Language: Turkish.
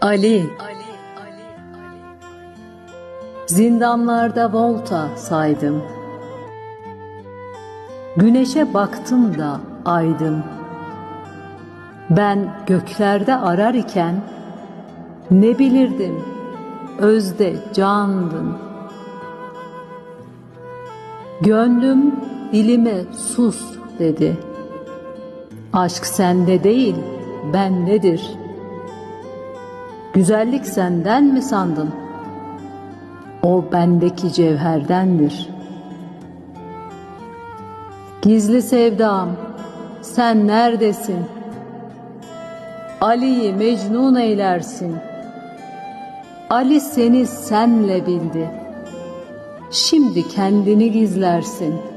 Ali. Zindanlarda volta saydım. Güneşe baktım da aydım. Ben göklerde arar iken Ne bilirdim? Özde candın Gönlüm dilime sus dedi. Aşk sende değil bendedir Güzellik senden mi sandın? O bendeki cevherdendir. Gizli sevdam, sen neredesin? Ali'yi mecnun eylersin. Ali seni senle bildi. Şimdi kendini gizlersin.''